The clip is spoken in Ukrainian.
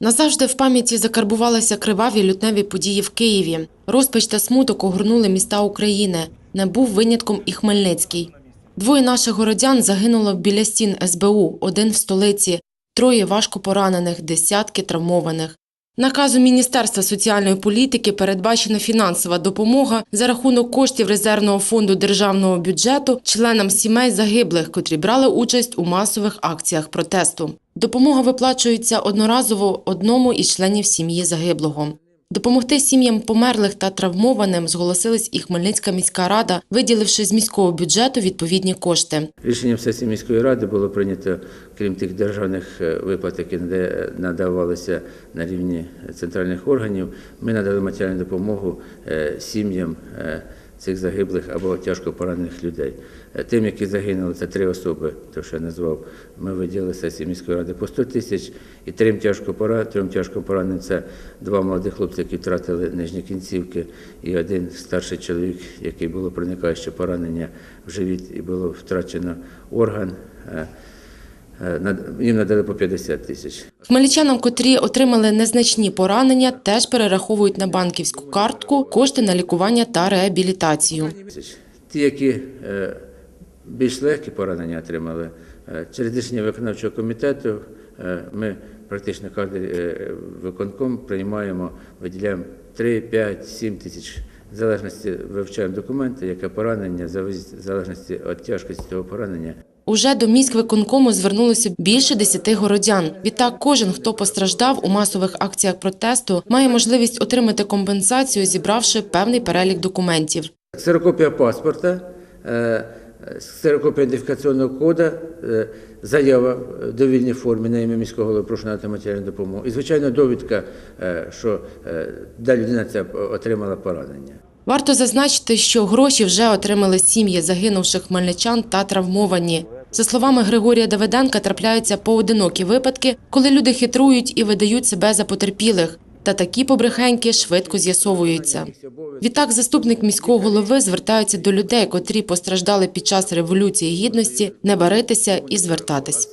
Назавжди в пам'яті закарбувалися криваві лютневі події в Києві. Розпач та смуток огорнули міста України. Не був винятком і Хмельницький. Двоє наших городян загинуло біля стін СБУ, один в столиці, троє важко поранених, десятки травмованих. Наказом Міністерства соціальної політики передбачена фінансова допомога за рахунок коштів резервного фонду державного бюджету членам сімей загиблих, котрі брали участь у масових акціях протесту. Допомога виплачується одноразово одному із членів сім'ї загиблого. Допомогти сім'ям померлих та травмованим зголосилась і Хмельницька міська рада, виділивши з міського бюджету відповідні кошти. Рішенням сесії міської ради було прийнято, крім тих державних е, виплат, які надавалися на рівні центральних органів, ми надали матеріальну допомогу е, сім'ям е, цих загиблих або тяжко поранених людей. Е, Тим, які загинули, це три особи, то що я назвав, ми виділили сесії міської ради по 100 тисяч, і трьом тяжко пора, трьом тяжко пораненим це два молодих хлопці, які втратили нижні кінцівки, і один старший чоловік, який було проникаюче поранення в живіт і було втрачено орган. Е, Їм надали по 50 тисяч. Хмельничанам, котрі отримали незначні поранення, теж перераховують на банківську картку кошти на лікування та реабілітацію. Ті, які е, більш легкі поранення отримали, е, через рішення виконавчого комітету ми практично кожен виконком приймаємо, виділяємо 3, 5, 7 тисяч. В залежності вивчаємо документи, яке поранення, в залежності від тяжкості цього поранення. Уже до міськвиконкому звернулося більше десяти городян. Відтак, кожен, хто постраждав у масових акціях протесту, має можливість отримати компенсацію, зібравши певний перелік документів. Ксерокопія паспорта, е, ксерокопія ідентифікаційного коду, е, заява в довільній формі на ім'я міського голови, прошу надати матеріальну допомогу. І, звичайно, довідка, е, що де людина ця отримала поранення. Варто зазначити, що гроші вже отримали сім'ї загинувших хмельничан та травмовані. За словами Григорія Давиденка, трапляються поодинокі випадки, коли люди хитрують і видають себе за потерпілих. Та такі побрехеньки швидко з'ясовуються. Відтак, заступник міського голови звертається до людей, котрі постраждали під час революції гідності, не баритися і звертатись.